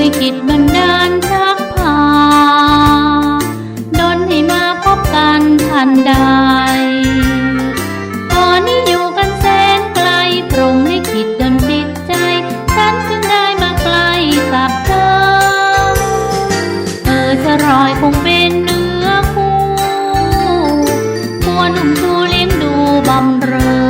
ลิขิตบันดาลชักพาดนให้มาพบกันทันใดก่อนนี้อยู่กันแสนไกลพรหมลิขิตดนจิตใจ ฉันจึงได้มาใกล้กับเธอ เออจะรอยคงเป็นเนื้อคู่ควรนุ่มชูเลี้ยงดูบำเรอ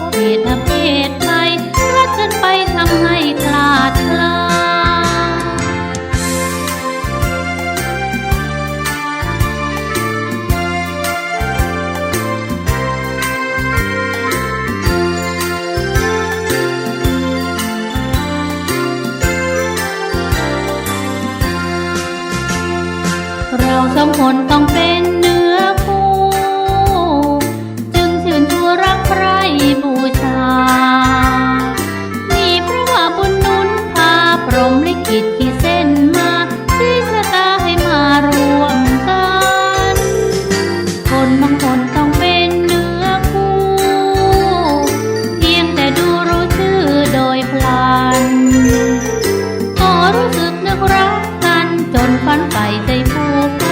บเหตุเพศภัยรักเกินไปทำให้คลาดคลาเราสองคนต้องเป็น รมลิขิตที่เส้นมาชี้ชะตาให้มารวมกัน คนบางคนต้องเป็นเนื้อคู่ เพียงแต่ดูรู้ชื่อโดยพลัน ก็รู้สึกนึกรักกันจนฝันไปใจผูกพั